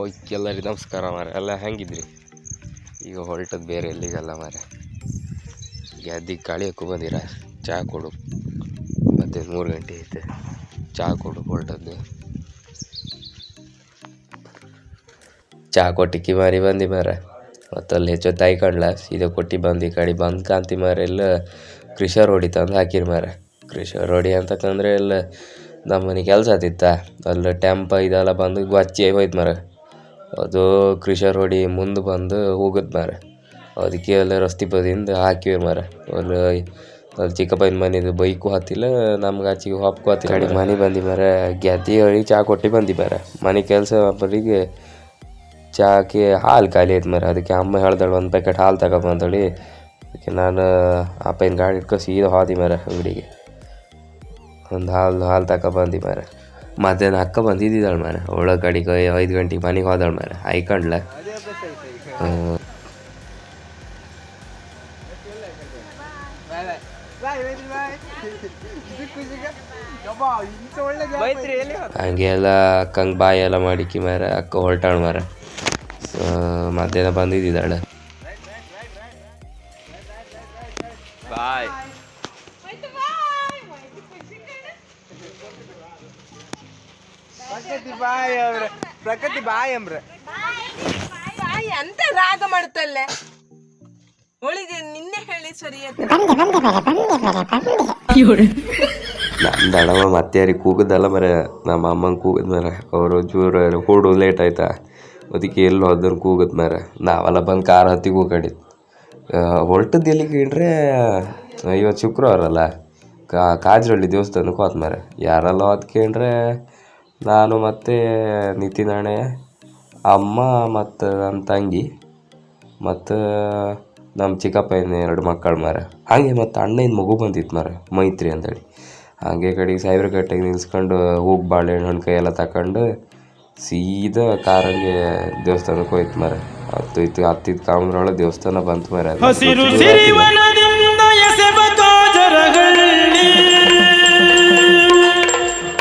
Okay ಎಲ್ಲರಿಗೆ ನಮಸ್ಕಾರ ಮಾರ ಎಲ್ಲ ಹೆಂಗಿದ್ರಿ? ಈಗ ಹೊರಟದ್ದು ಬೇರೆ ಎಲ್ಲಿಗಲ್ಲ ಮಾರ ಗೆದ್ದಿಗೆ ಕಳಿಯೋಕ್ಕೂ ಬಂದಿರ? ಚಹಾ ಕೊಡು. ಮತ್ತೆ ಮೂರು ಗಂಟೆ ಐತೆ. ಚಹಾ ಕೊಡು, ಹೊರಟದ್ದು. ಚಹಾ ಕೊಟ್ಟಿಕ್ಕಿ ಮಾರಿ ಬಂದಿ ಮಾರ ಮತ್ತು ಅಲ್ಲಿ ಹೆಚ್ಚು ತಾಯಿ ಕಂಡ್ಲ ಸೀದಾ ಕೊಟ್ಟು ಬಂದು, ಈ ಕಡೆ ಬಂದು ಕಾಂತಿ ಮಾರ ಎಲ್ಲ ಕೃಷಿ ರೋಡಿ ತಂದು ಹಾಕಿರಿ ಮಾರ ಕೃಷಿ ರೋಡಿ ಅಂತಕಂದ್ರೆ ಎಲ್ಲ ನಮ್ಮ ಮನೆ ಕೆಲಸ ಆತಿತ್ತ ಅಲ್ಲಿ, ಟೆಂಪ ಇದೆಲ್ಲ ಬಂದು ಗೊಚ್ಚಿ ಹೋಯ್ತು ಮಾರ ಅದು ಕೃಷಿ ರೋಡಿ ಮುಂದೆ ಬಂದು ಹೋಗುತ್ತೆ ಮಾರ ಅದಕ್ಕೆ ಎಲ್ಲ ರಸ್ತೆ ಬದಿಯಿಂದ ಹಾಕಿವಿ ಮಾರ ಒಂದು ಅಲ್ಲಿ ಚಿಕ್ಕಪ್ಪನ ಮನೆದು ಬೈಕು ಹತ್ತಿಲ್ಲ ನಮ್ಗೆ ಆಚೆಗೆ ಹೊಪ್ಕೊ ಹತ್ತಿ ಕಡೆ ಮನೆ ಬಂದು ಮಾರ ಗೆದ್ದಿ ಹೇಳಿ ಚಹಾ ಕೊಟ್ಟು ಬಂದು ಮಾರ ಮನೆ ಕೆಲಸ ಬರಿಗೆ ಚಹಾಕ್ಕೆ ಹಾಲು ಖಾಲಿ ಆಯ್ತು ಮಾರ್ರೆ. ಅದಕ್ಕೆ ಅಮ್ಮ ಹೇಳ್ದಾಳೆ ಒಂದು ಪ್ಯಾಕೆಟ್ ಹಾಲು ತಗೊಬಂದಳಿ ಅದಕ್ಕೆ ನಾನು ಅಪ್ಪನ ಗಾಡಿ ಇಟ್ಕೊ ಸೀದಾ ಹೋದಿ ಮರ ಅಂಗಡಿಗೆ. ಒಂದು ಹಾಲು ಹಾಲು ತಗೊಬಂದು ಮರ ಮಧ್ಯಾಹ್ನ ಅಕ್ಕ ಬಂದಿದ್ದಾಳೆ ಮೇಲೆ ಅವಳ ಕಡೆಗೆ ಐದು ಗಂಟೆಗೆ ಮನೆಗೆ ಹೋದಳು ಮೇಲೆ ಹೈಕಂಡ್ಲ ಹಂಗೆ ಎಲ್ಲ ಅಕ್ಕಂಗೆ ಬಾಯಿ ಎಲ್ಲ ಮಾಡಿಕ್ಕಿ ಮಾರ ಅಕ್ಕ ಹೊರಟಾಳ ಮಾರ ಮಧ್ಯಾಹ್ನ ಬಂದಿದ್ದಾಳೆ ಬಾಯ್. ಪ್ರಕೃತಿ ಬಾಯ್ ಅವ್ರೆ ಪ್ರಕೃತಿ ಬಾಯ್ ಅಂಬ್ರೆ ಬಾಯಿ ಅಂತ ರಾಗ ಮಾಡುತ್ತಲ್ಲೇ ಅವಳಿಗೆ ನಿನ್ನೆ ಹೇಳಿ ಸರಿ ಅಂತ. ನಮ್ಮ ದಡವ ಮತ್ತೆ ಯಾರಿಗೆ ಕೂಗದಲ್ಲ ಮರ. ನಮ್ಮ ಅಮ್ಮಂಗೆ ಕೂಗದ್ ಮರ. ಅವರು ಜೂರ ಹೂಡು ಲೇಟ್ ಆಯ್ತಾ. ಅದಕ್ಕೆ ಎಲ್ಲಿ ಹೋದ್ರು ಕೂಗದ್ ಮರ. ನಾವೆಲ್ಲ ಬಂದು ಕಾರ್ ಹತ್ತಿ ಕೂಗಾಡಿ ಹೊರಟದ್ದು ಎಲ್ಲಿಗೆ ಇಡ್ರೆ? ಇವತ್ತು ಶುಕ್ರವಾರ ಅಲ್ಲ ಕಾ ಕಾಜರಳ್ಳಿ ದೇವಸ್ಥಾನಕ್ಕೆ ಹೋದ್ ಮರ ಯಾರೆಲ್ಲ ಹೊತ್ಕೊಂಡ್ರೆ ನಾನು ಮತ್ತು ನಿತಿನ್ ಅಣ್ಣ ಅಮ್ಮ ಮತ್ತು ನನ್ನ ತಂಗಿ ಮತ್ತು ನಮ್ಮ ಚಿಕ್ಕಪ್ಪ ಇನ್ನು ಎರಡು ಮಕ್ಕಳು ಮಾರ್ರೆ ಹಾಗೆ ಮತ್ತು ಅಣ್ಣನ ಮಗು ಬಂದಿತ್ತು ಮಾರ್ರೆ ಮೈತ್ರಿ ಅಂತೇಳಿ. ಹಾಗೆ ಕಡೆಗೆ ಸೈಬರ್ ಕಟ್ಟೆಗೆ ನಿಲ್ಸ್ಕೊಂಡು ಹೋಗಿ ಬಾಳೆಹಣ್ಣು ಹಣ್ಣು ಕೈಯೆಲ್ಲ ತಗೊಂಡು ಸೀದಾ ಕಾರಂಗೆ ದೇವಸ್ಥಾನಕ್ಕೆ ಹೋಯ್ತು ಮಾರ್ರೆ ಹತ್ತು ಇತ್ತು ಹತ್ತಿದ್ದು ಕಾಮದ್ರೊಳಗೆ ದೇವಸ್ಥಾನ ಬಂತು ಮಾರ.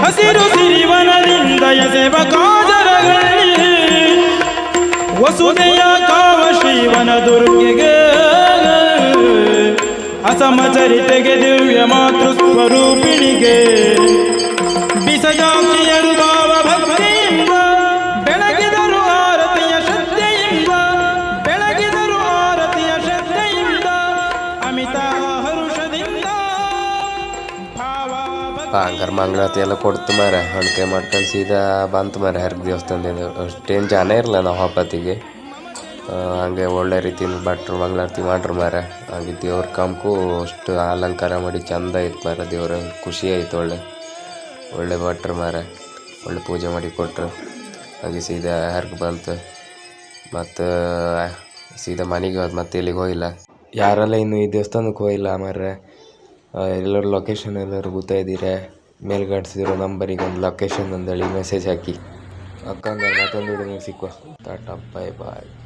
ಹಸಿರು ಸಿರಿವನದಿಂದ ಎಸೆವ ಕಾಜರಗಳ್ಳಿ ವಸುದೆಯ ಕಾವ ಶ್ರೀವನ ದುರ್ಗೆಗೆ. ಅಸಮಚರಿತೆಗೆ ದಿವ್ಯ ಮಾತೃ ಸ್ವರೂಪಿಣಿಗೆ. ಹಂಗಾರೆ ಮಂಗಳಾರತಿ ಎಲ್ಲ ಕೊಡ್ತು ಮಾರ ಹಣ್ಕಾಯಿ ಮಾಡ್ಕೊಂಡು ಸೀದಾ ಬಂತು ಮಾರ ದೇವಸ್ಥಾನ ದೇವಸ್ಥಾನದಿಂದ. ಅಷ್ಟೇನು ಜನ ಇರಲ್ಲ ನಾವು ಹಬ್ಬತ್ತಿಗೆ ಹಂಗೆ ಒಳ್ಳೆ ರೀತಿಯಿಂದ ಭಟ್ರು ಮಂಗಳಾರತಿ ಮಾಡ್ರು ಮಾರ ಹಂಗೆ ದೇವ್ರ ಕಂಕು ಅಷ್ಟು ಅಲಂಕಾರ ಮಾಡಿ ಚಂದ ಆಯ್ತು ಮಾರ ದೇವ್ರ. ಖುಷಿ ಆಯ್ತು ಒಳ್ಳೆ. ಒಳ್ಳೆ ಭಟ್ರು ಮಾರ ಒಳ್ಳೆ ಪೂಜೆ ಮಾಡಿ ಕೊಟ್ಟರು ಹಾಗೆ ಸೀದಾ ಹರ್ಗೆ ಬಂತು. ಮತ್ತು ಸೀದಾ ಮನೆಗೆ ಹೋದ್ ಮತ್ತೆ ಎಲ್ಲಿಗೆ ಹೋಗಿಲ್ಲ? ಯಾರೆಲ್ಲ ಇನ್ನು ಈ ದೇವಸ್ಥಾನಕ್ಕೆ ಹೋಗಿಲ್ಲ ಮಾರ್ರೆ? ಎಲ್ಲರೂ ಲೊಕೇಶನ್ ಎಲ್ಲರೂ ಮೇಲೆ ಮೇಲ್ಗಡ್ಸಿರೋ ನಂಬರಿಗೆ ಒಂದು ಲೊಕೇಶನ್ ಅಂದೇಳಿ ಮೆಸೇಜ್ ಹಾಕಿ. ಅಕ್ಕಂಗೆ ಮತ್ತೊಂದು ವಿಡಿಯೋ ಸಿಕ್ಕುವ. ಟಾಟಾ ಬಾಯ್ ಬಾಯ್